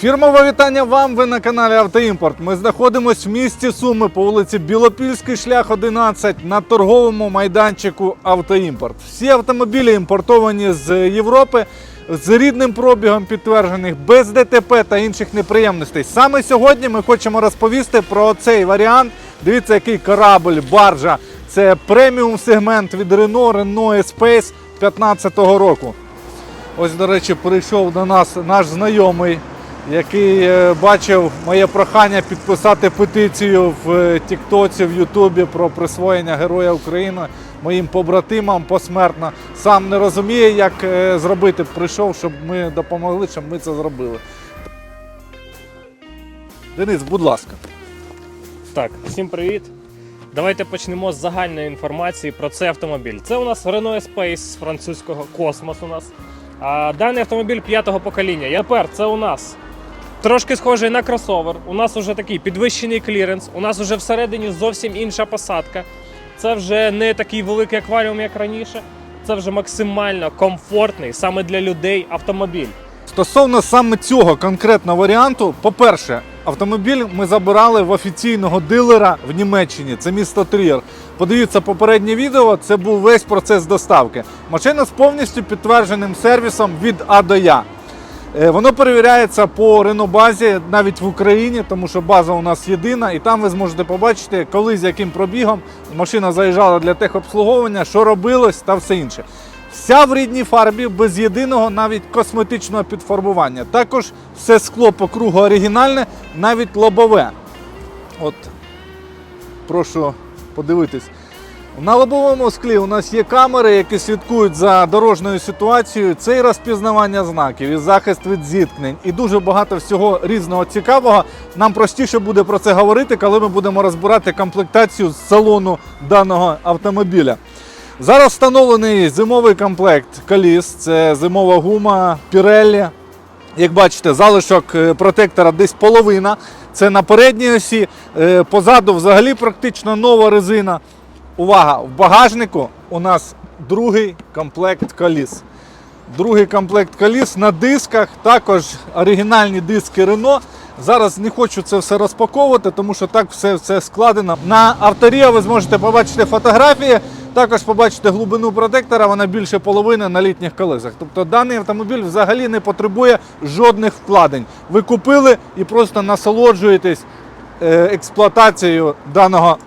Фірмове вітання вам. Ви на каналі Автоімпорт. Ми знаходимося в місті Суми по вулиці Білопільський, шлях 11 на торговому майданчику Автоімпорт. Всі автомобілі імпортовані з Європи з рідним пробігом підтверджених, без ДТП та інших неприємностей. Саме сьогодні ми хочемо розповісти про цей варіант. Дивіться, який корабль, баржа. Це преміум сегмент від Renault, Renault Espace 2015 року. Ось, до речі, прийшов до нас наш знайомий, який е, бачив моє прохання підписати петицію в е, Тіктоці, в Ютубі про присвоєння Героя України моїм побратимам посмертно. Сам не розуміє, як е, зробити. Прийшов, щоб ми допомогли, щоб ми це зробили. Денис, будь ласка. Так, всім привіт. Давайте почнемо з загальної інформації про цей автомобіль. Це у нас Renault Space з французького космос у нас. А, даний автомобіль п'ятого покоління. І Тепер це у нас трошки схожий на кросовер. У нас вже такий підвищений кліренс. У нас вже всередині зовсім інша посадка. Це вже не такий великий акваріум, як раніше. Це вже максимально комфортний саме для людей автомобіль. Стосовно саме цього конкретного варіанту, по-перше, автомобіль ми забирали в офіційного дилера в Німеччині, це місто Трієр. Подивіться попереднє відео, це був весь процес доставки. Машина з повністю підтвердженим сервісом від А до Я. Е, Воно перевіряється по Рено-базі навіть в Україні, тому що база у нас єдина, і там ви зможете побачити, коли з яким пробігом машина заїжджала для техобслуговування, що робилось та все інше. Вся в рідній фарбі, без єдиного навіть косметичного підфарбування. Також все скло по кругу оригінальне, навіть лобове. От, прошу подивитись. На лобовому склі у нас є камери, які слідкують за дорожньою ситуацією. Це і розпізнавання знаків, і захист від зіткнень, і дуже багато всього різного цікавого. Нам простіше буде про це говорити, коли ми будемо розбирати комплектацію з салону даного автомобіля. Зараз встановлений зимовий комплект коліс. Це зимова гума Pirelli. Як бачите, залишок е, протектора десь половина. Це на передній осі. Е, Позаду взагалі практично нова резина. Увага! В багажнику у нас другий комплект коліс. Другий комплект коліс на дисках, також оригінальні диски Renault. Зараз не хочу це все розпаковувати, тому що так все, все складено. На авторія ви зможете побачити фотографії, також побачите глибину протектора, вона більше половини на літніх колесах. Тобто даний автомобіль взагалі не потребує жодних вкладень. Ви купили і просто насолоджуєтесь е, експлуатацією даного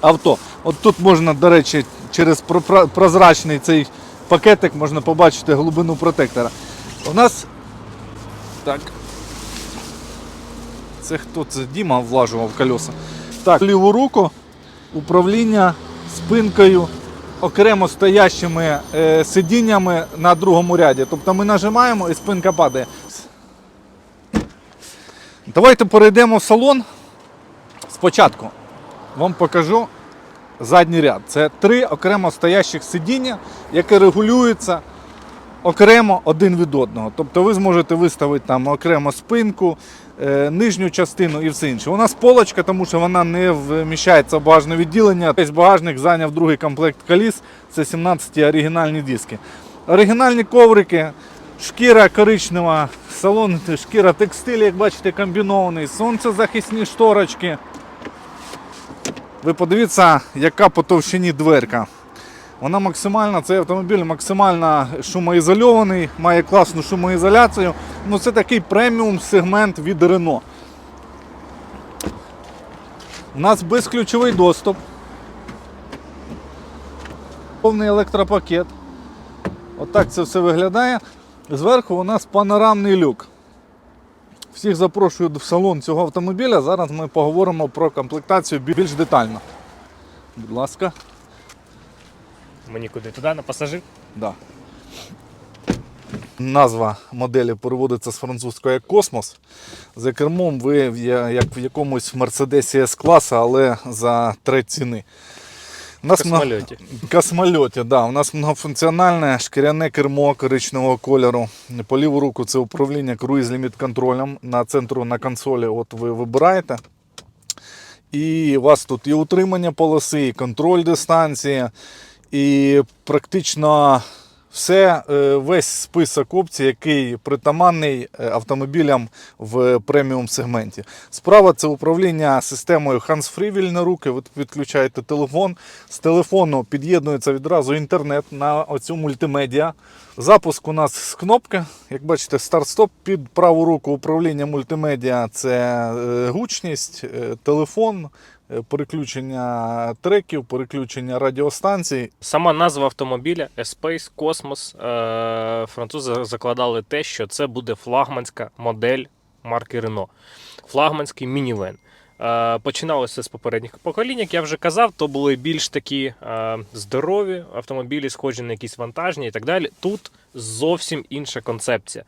авто. От тут можна, до речі, через про- про- прозрачний цей пакетик можна побачити глибину протектора. У нас так. Це хто це? Діма влажував колеса. Так, ліву руку управління спинкою окремо стоящими е, сидіннями на другому ряді. Тобто ми нажимаємо і спинка падає. Давайте перейдемо в салон. Спочатку вам покажу задній ряд. Це три окремо стоящих сидіння, які регулюються окремо один від одного. Тобто ви зможете виставити там окремо спинку, е, нижню частину і все інше. У нас полочка, тому що вона не вміщається в багажне відділення. Весь багажник зайняв другий комплект коліс. Це 17 оригінальні диски. Оригінальні коврики, шкіра коричнева, салон, шкіра текстиль, як бачите, комбінований, сонцезахисні шторочки. Ви подивіться, яка по товщині дверка. Вона максимально, цей автомобіль максимально шумоізольований, має класну шумоізоляцію. Ну, це такий преміум сегмент від Renault. У нас безключовий доступ. Повний електропакет. Отак це все виглядає. Зверху у нас панорамний люк. Всіх запрошую в салон цього автомобіля. Зараз ми поговоримо про комплектацію більш детально. Будь ласка. Мені куди туди на пасажир? Да. Назва моделі переводиться з французького як космос. За кермом ви як в якомусь Мерседесі С-класа, але за треть ціни. У нас космольоті. На... Космольоті, да. У нас многофункціональне шкіряне кермо коричневого кольору. По ліву руку це управління круїз ліміт контролем. На центру на консолі от ви вибираєте. І у вас тут і утримання полоси, і контроль дистанції, і практично Все, е, весь список опцій, який притаманний е, автомобілям в преміум сегменті. Справа це управління системою hands-free вільні руки. Ви відключаєте телефон. З телефону під'єднується відразу інтернет на оцю мультимедіа. Запуск у нас з кнопки. Як бачите, старт-стоп під праву руку управління мультимедіа це е, гучність, телефон, переключення треків, переключення радіостанцій. Сама назва автомобіля Espace Cosmos. Е, французи закладали те, що це буде флагманська модель марки Renault. Флагманський мінівен. Е, починалося з попередніх поколінь, як я вже казав, то були більш такі е, здорові автомобілі, схожі на якісь вантажні і так далі. Тут зовсім інша концепція.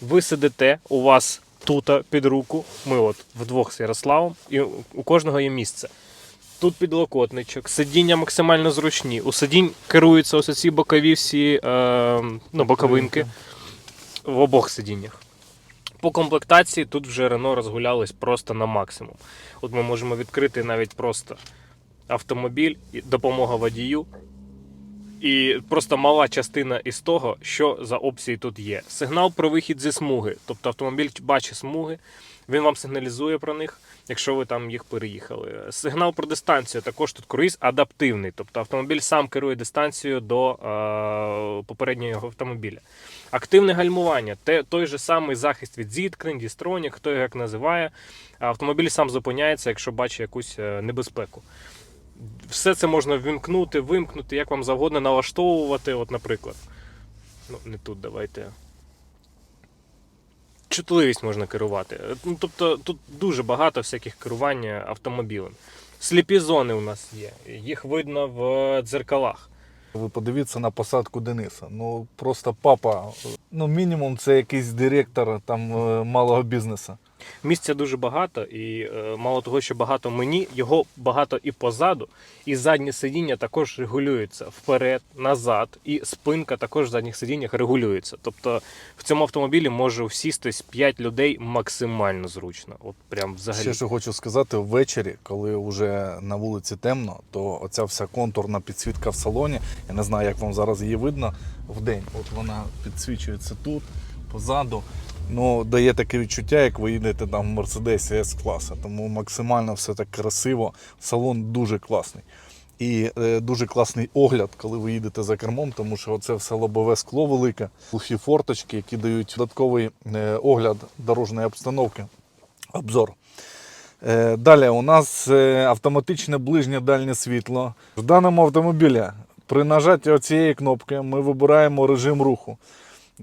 Ви сидите, у вас тут під руку, ми от вдвох з Ярославом, і у кожного є місце. Тут підлокотничок, сидіння максимально зручні. У сидінь керуються ось ці бокові всі е, ну, боковинки в обох сидіннях. По комплектації тут вже Renault розгулялись просто на максимум. От ми можемо відкрити навіть просто автомобіль, допомога водію. І просто мала частина із того, що за опції тут є. Сигнал про вихід зі смуги. Тобто автомобіль бачить смуги, він вам сигналізує про них, якщо ви там їх переїхали. Сигнал про дистанцію також тут круїз адаптивний. Тобто автомобіль сам керує дистанцією до е, попереднього автомобіля. Активне гальмування, те, той же самий захист від зіткнень, дістронік, хто його як називає. Автомобіль сам зупиняється, якщо бачить якусь е, небезпеку. Все це можна вимкнути, вимкнути, як вам завгодно налаштовувати. От, наприклад. Ну, не тут давайте. Чутливість можна керувати. Ну, тобто тут дуже багато всяких керування автомобілем. Сліпі зони у нас є. Їх видно в дзеркалах. Ви подивіться на посадку Дениса. Ну просто папа. Ну, мінімум, це якийсь директор там е, малого бізнесу. Місця дуже багато, і е, мало того, що багато мені, його багато і позаду, і заднє сидіння також регулюється вперед, назад, і спинка також в задніх сидіннях регулюється. Тобто в цьому автомобілі може всістись 5 людей максимально зручно. От прям взагалі. Ще що хочу сказати, ввечері, коли вже на вулиці темно, то оця вся контурна підсвітка в салоні. Я не знаю, як вам зараз її видно вдень. От вона підсвічується тут, позаду. Ну, дає таке відчуття, як ви їдете там в Мерседесі с класа. Тому максимально все так красиво. Салон дуже класний. І е, дуже класний огляд, коли ви їдете за кермом, тому що це все лобове скло велике, глухі форточки, які дають додатковий е, огляд дорожньої обстановки, обзор. Е, Далі у нас е, автоматичне ближнє дальнє світло. В даному автомобілі при нажатті цієї кнопки ми вибираємо режим руху.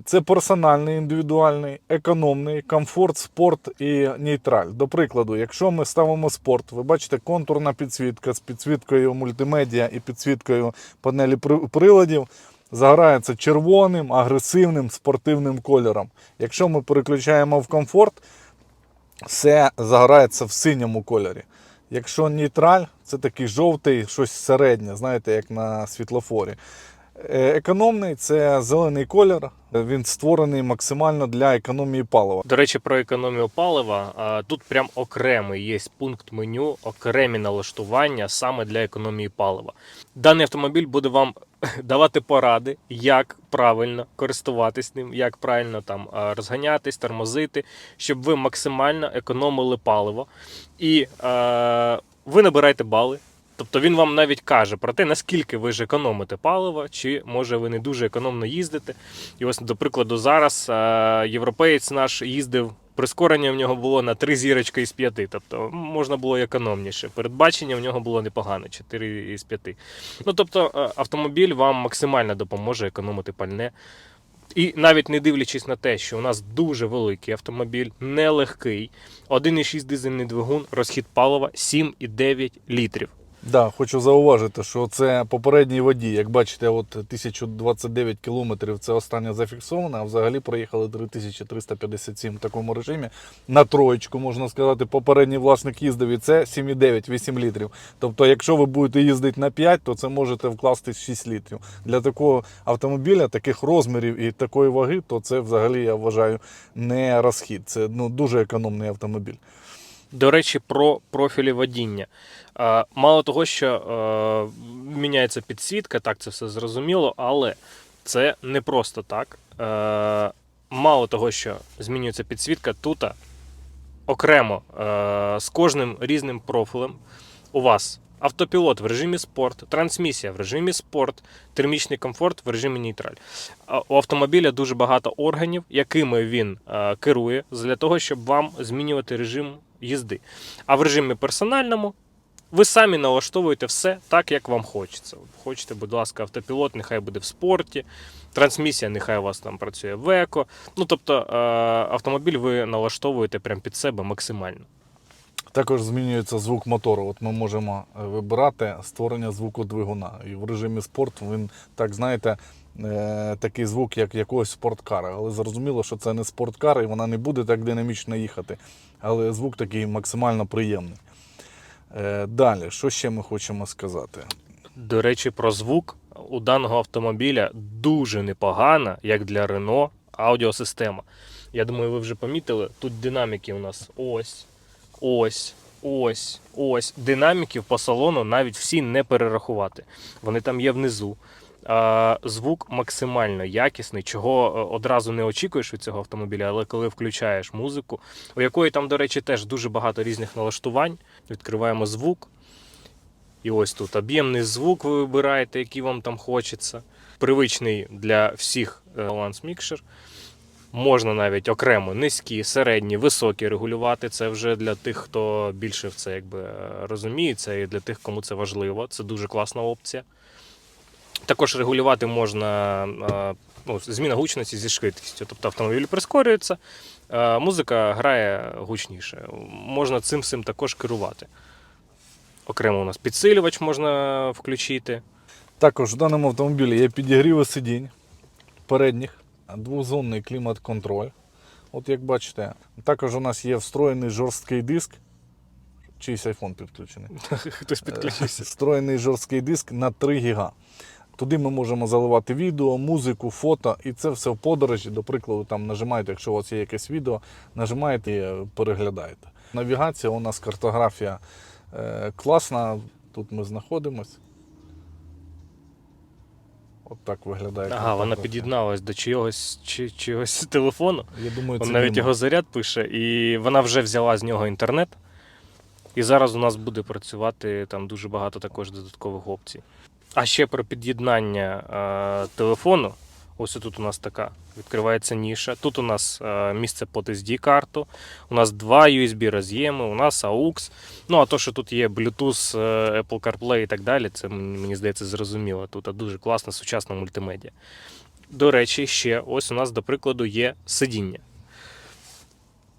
Це персональний, індивідуальний, економний, комфорт, спорт і нейтраль. До прикладу, якщо ми ставимо спорт, ви бачите контурна підсвітка з підсвіткою мультимедіа і підсвіткою панелі приладів. Загорається червоним, агресивним, спортивним кольором. Якщо ми переключаємо в комфорт, все загорається в синьому кольорі. Якщо нейтраль, це такий жовтий, щось середнє, знаєте, як на світлофорі. Е, Економний це зелений колір. Він створений максимально для економії палива. До речі, про економію палива. Тут прям окремий є пункт меню, окремі налаштування саме для економії палива. Даний автомобіль буде вам давати поради, як правильно користуватись ним, як правильно там розганятись, тормозити, щоб ви максимально економили паливо. І е, ви набираєте бали. Тобто він вам навіть каже про те, наскільки ви ж економите паливо, чи може ви не дуже економно їздите. І ось, до прикладу, зараз е, європеєць наш їздив. Прискорення в нього було на 3 зірочки із 5, тобто можна було економніше. Передбачення в нього було непогане 4 із 5. Ну тобто е, автомобіль вам максимально допоможе економити пальне. І навіть не дивлячись на те, що у нас дуже великий автомобіль, нелегкий, 1,6 дизельний двигун, розхід палива 7,9 літрів. Да, хочу зауважити, що це попередній водій. Як бачите, от 1029 кілометрів це останнє зафіксовано, а взагалі проїхали 3357 в такому режимі. На троєчку, можна сказати, попередній власник їздив і це 7,9-8 літрів. Тобто, якщо ви будете їздити на 5, то це можете вкласти 6 літрів. Для такого автомобіля, таких розмірів і такої ваги, то це взагалі я вважаю не розхід. Це ну, дуже економний автомобіль. До речі, про профілі водіння. Е, Мало того, що е, міняється підсвітка, так це все зрозуміло, але Це не просто так. Е, мало того, що змінюється підсвітка, тут окремо з кожним різним профілем у вас автопілот в режимі спорт, трансмісія в режимі спорт, термічний комфорт в режимі нейтраль. У автомобіля дуже багато органів, якими він керує, для того, щоб вам змінювати режим їзди. А в режимі персональному ви самі налаштовуєте все так, як вам хочеться. Хочете, будь ласка, автопілот, нехай буде в спорті, трансмісія, нехай у вас там працює в еко. Ну тобто е, автомобіль ви налаштовуєте прямо під себе максимально. Також змінюється звук мотору. От ми можемо е, вибирати створення звуку двигуна. І в режимі спорт він, так знаєте, е, такий звук, як якогось спорткара. Але зрозуміло, що це не спорткар, і вона не буде так динамічно їхати. Але звук такий максимально приємний. Е, Далі, що ще ми хочемо сказати? До речі, про звук у даного автомобіля дуже непогана, як для Renault, аудіосистема. Я думаю, ви вже помітили, тут динаміки у нас ось, ось, ось, ось. Динаміків по салону навіть всі не перерахувати. Вони там є внизу. А, звук максимально якісний, чого е, одразу не очікуєш від цього автомобіля, але коли включаєш музику, у якої там, до речі, теж дуже багато різних налаштувань. Відкриваємо звук. І ось тут об'ємний звук ви вибираєте, який вам там хочеться. Привичний для всіх е, баланс мікшер. Можна навіть окремо низькі, середні, високі регулювати. Це вже для тих, хто більше в це якби е, розуміється, і для тих, кому це важливо. Це дуже класна опція. Також регулювати можна е, ну, зміна гучності зі швидкістю. Тобто автомобіль прискорюється, е, музика грає гучніше. Можна цим всім також керувати. Окремо у нас підсилювач можна включити. Також в даному автомобілі є підігріви сидінь передніх, двозонний клімат-контроль. От як бачите, також у нас є встроєний жорсткий диск. Чийсь iPhone підключений. Хтось підключився. Встроєний жорсткий диск на 3 ГБ. Туди ми можемо заливати відео, музику, фото, і це все в подорожі. До прикладу, там нажимаєте, якщо у вас є якесь відео, нажимаєте і е, переглядаєте. Навігація у нас картографія е, класна. Тут ми знаходимось. От так виглядає. Ага, вона під'єдналась до чогось чи чогось телефону. Я думаю, це навіть його заряд пише, і вона вже взяла з нього інтернет. І зараз у нас буде працювати там дуже багато також додаткових опцій. А ще про під'єднання е, телефону. Ось тут у нас така відкривається ніша. Тут у нас е, місце під SD-карту. У нас два USB роз'єми, у нас AUX. Ну а то, що тут є Bluetooth, е, Apple CarPlay і так далі, це мені здається зрозуміло. Тут дуже класна сучасна мультимедіа. До речі, ще ось у нас, до прикладу, є сидіння.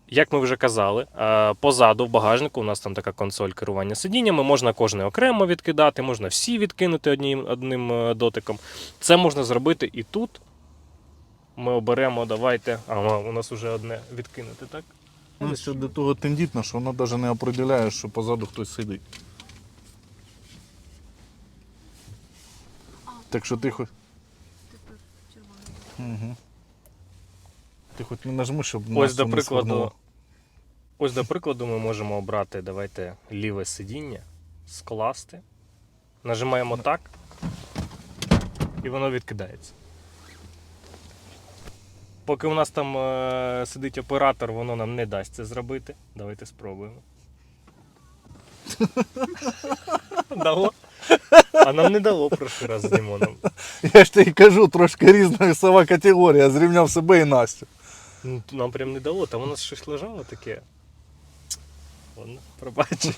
Як ми вже казали, е, позаду в багажнику у нас там така консоль керування сидіннями. Можна кожне окремо відкидати, можна всі відкинути одним, одним е, дотиком. Це можна зробити і тут. Ми оберемо, давайте. А, у нас вже одне відкинути, так? Ну, що до того тендітно, що воно навіть не определяє, що позаду хтось сидить. Так що ти хоч. Тепер червоний. Угу. Ти хоч не нажми, щоб Ось, Настю до прикладу, ось, до прикладу, ми можемо обрати давайте ліве сидіння, скласти. Нажимаємо так, і воно відкидається. Поки у нас там е, сидить оператор, воно нам не дасть це зробити. Давайте спробуємо. Дало. А нам не дало прошлий раз з Дімоном. Я ж тобі кажу, трошки різна весова категорія, зрівняв себе і Настю. Ну, Нам прям не дало, там у нас щось лежало таке. Ладно, пробач.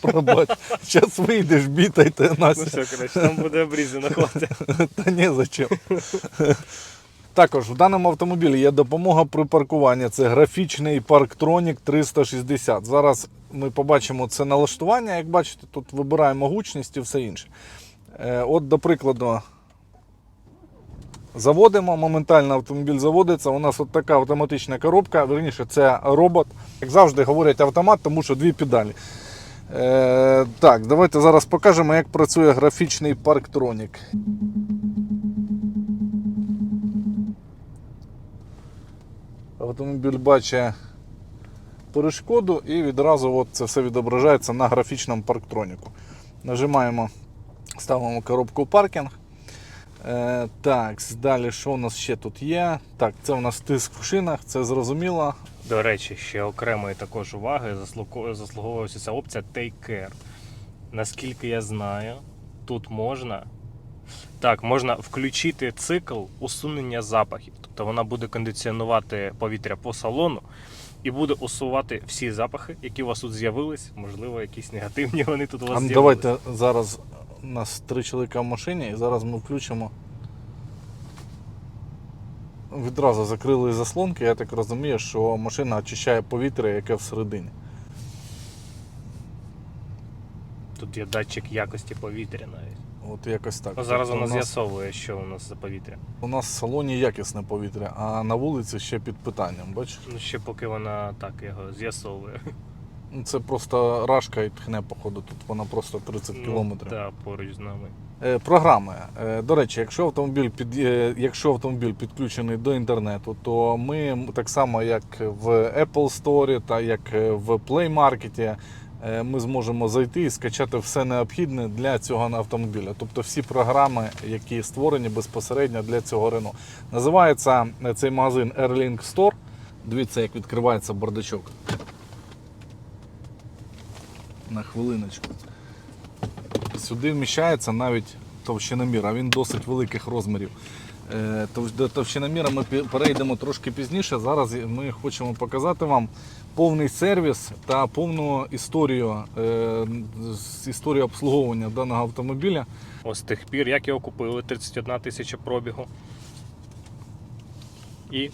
Пробач. Зараз вийдеш, бітайте Ну все, коротше, там буде обрізано хватить. Та ні, зачем. Також в даному автомобілі є допомога при паркуванні. Це графічний Parktronic 360. Зараз ми побачимо це налаштування. Як бачите, тут вибираємо гучність і все інше. Е, От, до прикладу, заводимо, моментально автомобіль заводиться. У нас от така автоматична коробка. Верніше, це робот. Як завжди говорять автомат, тому що дві педалі. Е, так, давайте зараз покажемо, як працює графічний Parktronic. Автомобіль бачить перешкоду і відразу от це все відображається на графічному парктроніку. Нажимаємо, ставимо коробку паркінг. Е, так, далі що у нас ще тут є? Так, це у нас тиск в шинах, це зрозуміло. До речі, ще окремої також уваги заслуго- заслуговується ця опція Take Care. Наскільки я знаю, тут можна. Так, можна включити цикл усунення запахів. Тобто вона буде кондиціонувати повітря по салону і буде усувати всі запахи, які у вас тут з'явились. Можливо, якісь негативні вони тут у вас А з'явились. давайте зараз у нас три чоловіка в машині, і зараз ми включимо. Відразу закрили заслонки, я так розумію, що машина очищає повітря, яке всередині. Тут є датчик якості повітря навіть. От якось так. Ну, зараз Тобто вона нас, з'ясовує, що у нас за повітря. у нас в салоні якісне повітря, а на вулиці ще під питанням. Бачиш? Ну ще поки вона так його з'ясовує. Ну, Це просто рашка і тхне, походу. Тут вона просто 30 кілометрів. Так, поруч з нами. Е, Програми. Е, До речі, якщо автомобіль під е, якщо автомобіль підключений до інтернету, то ми так само, як в Apple Store та як в Play Market, ми зможемо зайти і скачати все необхідне для цього автомобіля. Тобто всі програми, які створені безпосередньо для цього Renault. Називається цей магазин Airlink Store. Дивіться, як відкривається бардачок. На хвилиночку. Сюди вміщається навіть товщиномір, а він досить великих розмірів. Е, До товщиноміра ми перейдемо трошки пізніше. Зараз ми хочемо показати вам повний сервіс та повну історію, е, історію обслуговування даного автомобіля. Ось тих пір, як його купили, 31 тисяча пробігу. І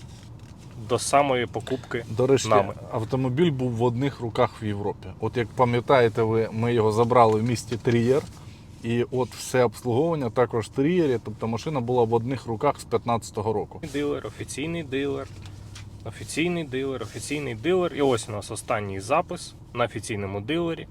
до самої покупки. До речі, Нами. автомобіль був в одних руках в Європі. От як пам'ятаєте, ви ми його забрали в місті Трієр. І от все обслуговування також в Трієрі, тобто машина була в одних руках з 2015 року. Дилер, офіційний дилер, офіційний дилер, офіційний дилер. І ось у нас останній запис на офіційному дилері.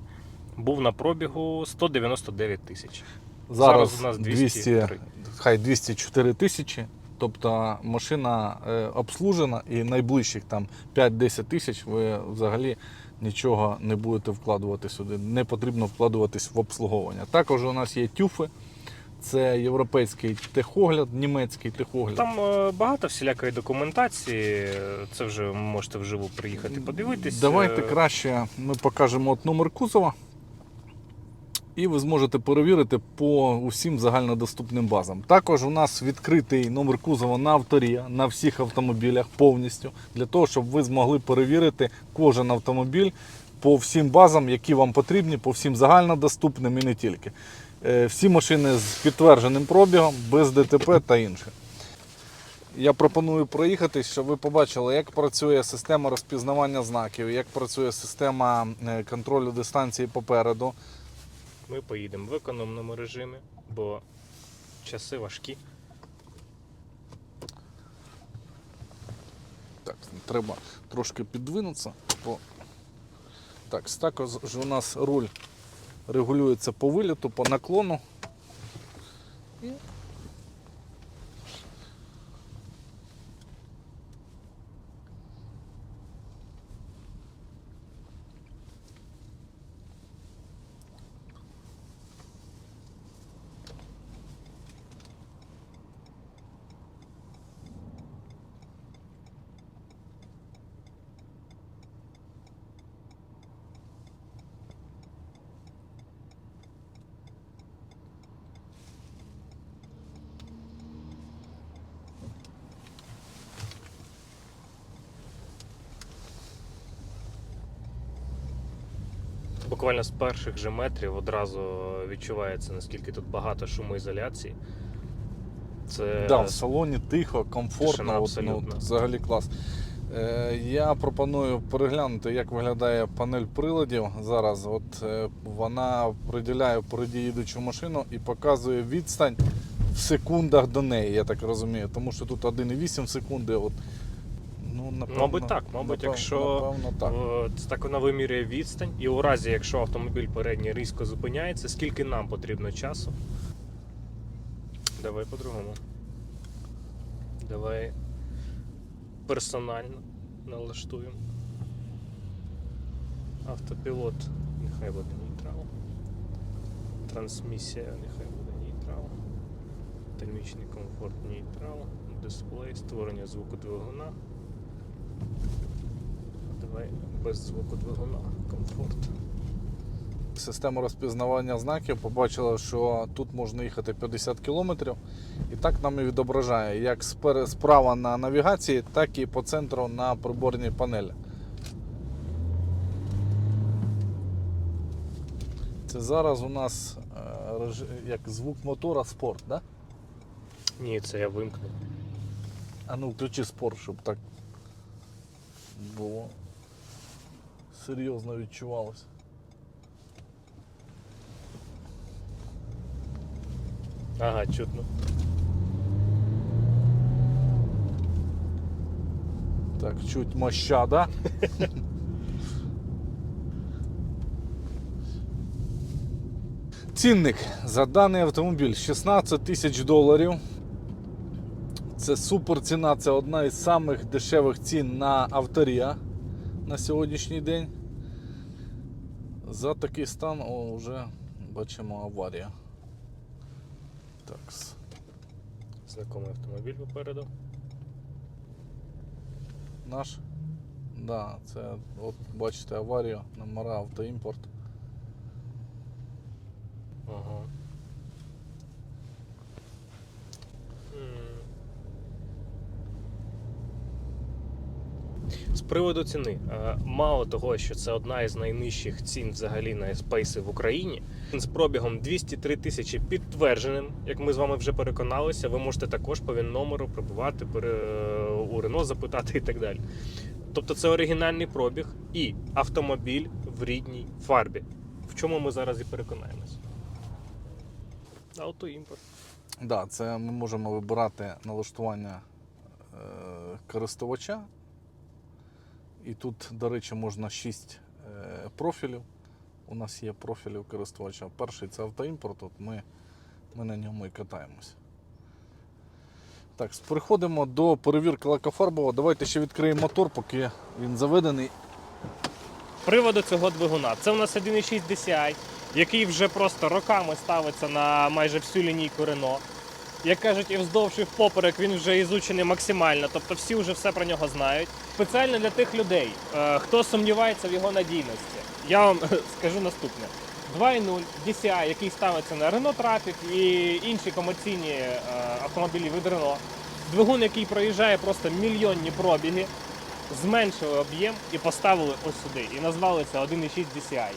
Був на пробігу 199 тисяч. Зараз, Зараз у нас 200, 203. хай 204 тисячі. Тобто машина е, обслужена і найближчих там 5-10 тисяч ви взагалі нічого не будете вкладувати сюди. Не потрібно вкладуватись в обслуговування. Також у нас є тюфи. Це європейський техогляд, німецький техогляд. Там е, багато всілякої документації. Це вже можете вживу приїхати подивитись. Давайте Е, краще ми покажемо от номер кузова. І ви зможете перевірити по усім загальнодоступним базам. Також у нас відкритий номер кузова на авторія на всіх автомобілях повністю, для того, щоб ви змогли перевірити кожен автомобіль по всім базам, які вам потрібні, по всім загальнодоступним і не тільки. Е, Всі машини з підтвердженим пробігом, без ДТП та інше. Я пропоную проїхатись, щоб ви побачили, як працює система розпізнавання знаків, як працює система е, контролю дистанції попереду. Ми поїдемо в економному режимі, бо часи важкі. Так, треба трошки підвинутися. Бо... Так, також у нас руль регулюється по виліту, по наклону. Буквально з перших же метрів одразу відчувається, наскільки тут багато шумоізоляції. Це Да, в салоні тихо, комфортно, от, ну, взагалі клас. Е, я пропоную переглянути, як виглядає панель приладів зараз. От е, вона приділяє впереді їдучу машину і показує відстань в секундах до неї, я так розумію. Тому що тут 1,8 секунди. От, напевно, Мабуть, так. Мабуть, напевно, якщо напевно, так. Е, Це так вона вимірює відстань, і у разі, якщо автомобіль передній різко зупиняється, скільки нам потрібно часу? Давай по-другому. Давай персонально налаштуємо. Автопілот нехай буде нейтрал. Трансмісія нехай буде нейтрал. Динамічний комфорт нейтрал, дисплей, створення звуку двигуна. Без звуку двигуна. Комфорт. Система розпізнавання знаків побачила, що тут можна їхати 50 км. І так нам і відображає як справа на навігації, так і по центру на приборній панелі. Це зараз у нас е, як звук мотора спорт, да? Ні, це я вимкнув. А ну включи спорт, щоб так було серйозно відчувалося. Ага, чутно. Так, чуть моща, да? Цінник за даний автомобіль 16 тисяч доларів. Це супер ціна, це одна із самих дешевих цін на авторія на сьогоднішній день. За такий стан о, вже бачимо аварія. Такс. Знакомий автомобіль попереду. Наш? Да, це от бачите аварію, номера автоімпорт. Ага. З приводу ціни, е, мало того, що це одна із найнижчих цін взагалі на спейси в Україні. З пробігом 203 тисячі підтвердженим, як ми з вами вже переконалися, ви можете також по він номеру прибувати у Рено, запитати і так далі. Тобто це оригінальний пробіг і автомобіль в рідній фарбі. В чому ми зараз і переконаємось. Автоімпорт. Да, це ми можемо вибирати налаштування е, користувача. І тут, до речі, можна 6 е, профілів. У нас є профілі користувача. Перший це автоімпорт, от ми, ми на ньому і катаємось. Так, переходимо до перевірки лакофарбового. Давайте ще відкриємо мотор, поки він заведений. Приводу цього двигуна. Це у нас 1.6 DCI, який вже просто роками ставиться на майже всю лінійку Renault. Як кажуть, і вздовж, і впоперек він вже ізучений максимально, тобто всі вже все про нього знають. Спеціально для тих людей, е, хто сумнівається в його надійності, я вам скажу наступне: 2.0 DCI, який ставиться на Renault Traffic і інші комерційні е, автомобілі від Renault. Двигун, який проїжджає просто мільйонні пробіги, зменшили об'єм і поставили ось сюди. І назвали це 1.6 DCI.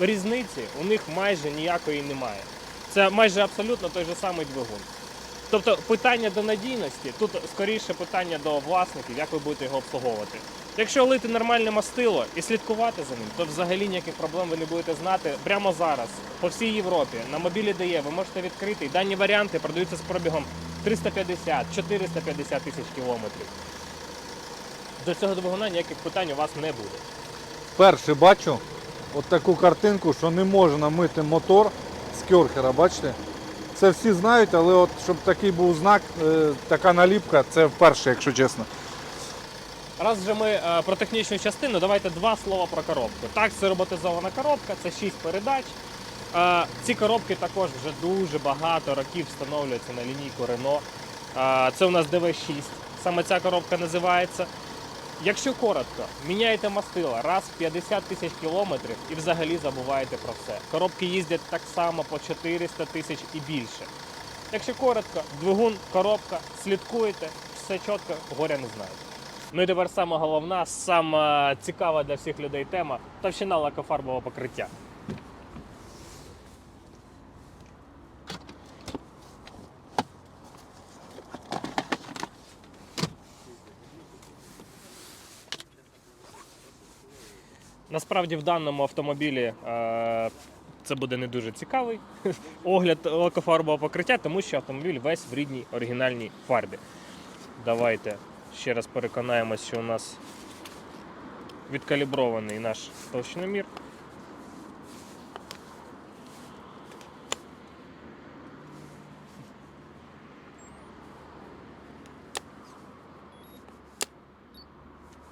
Різниці у них майже ніякої немає. Це майже абсолютно той же самий двигун. Тобто питання до надійності, тут скоріше питання до власників, як ви будете його обслуговувати. Якщо лити нормальне мастило і слідкувати за ним, то взагалі ніяких проблем ви не будете знати прямо зараз, по всій Європі, на мобілі дає, ви можете відкрити. І дані варіанти продаються з пробігом 350-450 тисяч кілометрів. До цього двигуна ніяких питань у вас не буде. Вперше бачу от таку картинку, що не можна мити мотор з кьорхера, бачите? Це всі знають, але от щоб такий був знак, е, така наліпка, це вперше, якщо чесно. Раз вже ми е, про технічну частину, давайте два слова про коробку. Так, це роботизована коробка, це 6 передач. Е, ці коробки також вже дуже багато років встановлюються на лінійку Renault. Це у нас DV6, саме ця коробка називається. Якщо коротко, міняєте мастила раз в 50 тисяч кілометрів і взагалі забуваєте про все. Коробки їздять так само по 400 тисяч і більше. Якщо коротко, двигун, коробка, слідкуєте, все чітко, горя не знаєте. Ну і тепер саме головна, сама цікава для всіх людей тема товщина лакофарбового покриття. Насправді в даному автомобілі е, це буде не дуже цікавий огляд лакофарбового покриття, тому що автомобіль весь в рідній оригінальній фарбі. Давайте ще раз переконаємось, що у нас відкалібрований наш толщиномір.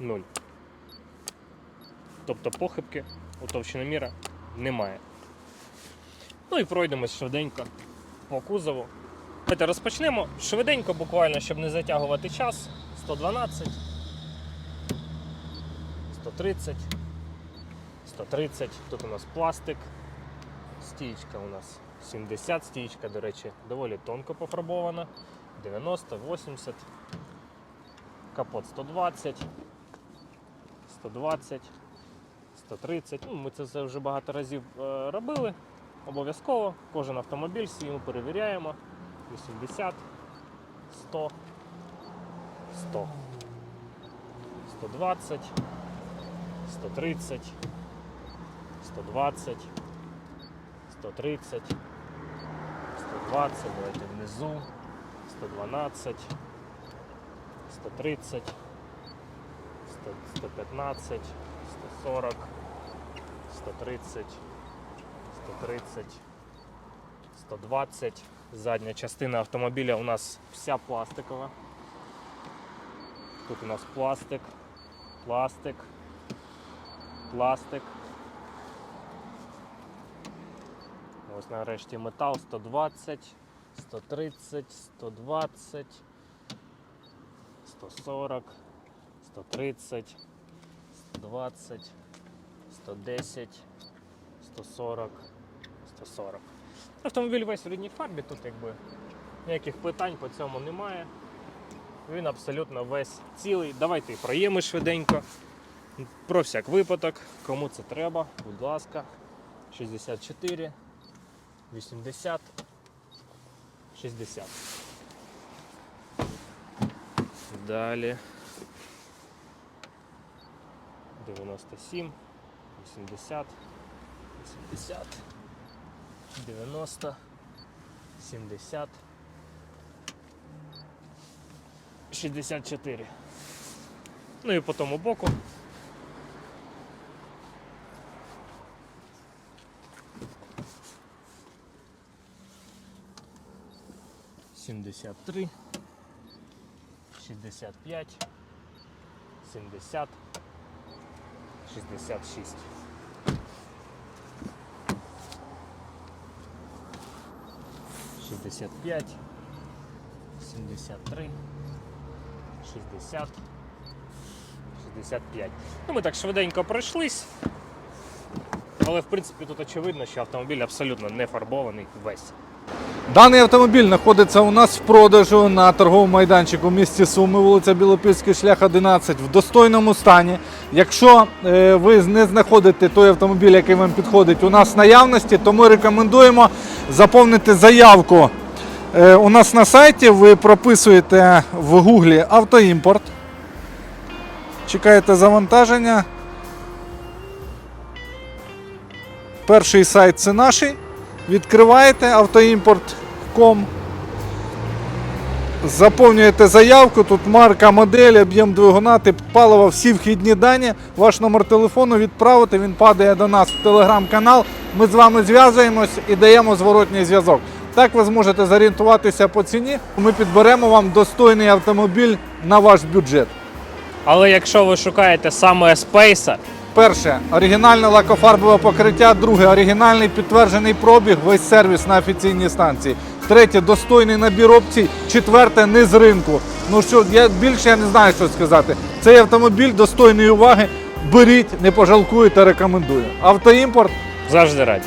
Нуль. Тобто похибки у Давайте розпочнемо швиденько, буквально, щоб не затягувати час. 112, 130, 130. Тут у нас пластик. Стічка у нас 70 стічка, до речі, доволі тонко пофарбована. 90, 80. Капот 120, 120, 130. Ну, ми це вже багато разів е, робили. Обов'язково кожен автомобіль свій ми перевіряємо. 80, 100, 100, 120, 130, 120, 130, 120, давайте внизу, 112, 130, 115, 140, 130, 130, 120. Задня частина автомобіля у нас вся пластикова. Тут у нас пластик, пластик, пластик. Ось нарешті метал 120, 130, 120, 140, 130, 120, 110, 140, 140. Автомобіль весь в рідній фарбі, тут якби ніяких питань по цьому немає. Він абсолютно весь цілий. Давайте проїмо швиденько. Про всяк випадок, кому це треба, будь ласка. 64, 80, 60. Далі. 97, 80, 80. 90, 70, 64. Ну і по тому боку. Сімдесят три, шістдесят п'ять, сімдесят, шістдесят шість. Шістдесят п'ять, сімдесят три, шістдесят, шістдесят п'ять. Ну, ми так швиденько пройшлись. Але в принципі тут очевидно, що автомобіль абсолютно не фарбований весь. Даний автомобіль знаходиться у нас в продажу на торговому майданчику в місті Суми, вулиця Білопільський, шлях 11, в достойному стані. Якщо е, ви не знаходите той автомобіль, який вам підходить у нас в наявності, то ми рекомендуємо заповнити заявку. Е, у нас на сайті ви прописуєте в гуглі автоімпорт. Чекаєте завантаження. Перший сайт це наш. Відкриваєте автоімпорт.com. Заповнюєте заявку, тут марка, модель, об'єм двигуна, тип палива, всі вхідні дані, ваш номер телефону відправити, він падає до нас в телеграм-канал. Ми з вами зв'язуємось і даємо зворотній зв'язок. Так ви зможете зорієнтуватися по ціні. Ми підберемо вам достойний автомобіль на ваш бюджет. Але якщо ви шукаєте саме Space, Перше оригінальне лакофарбове покриття. Друге оригінальний підтверджений пробіг, весь сервіс на офіційній станції. Третє достойний набір опцій. Четверте не з ринку. Ну що, я більше я не знаю, що сказати. Цей автомобіль достойний уваги. Беріть, не пожалкуєте, рекомендую. Автоімпорт завжди раді.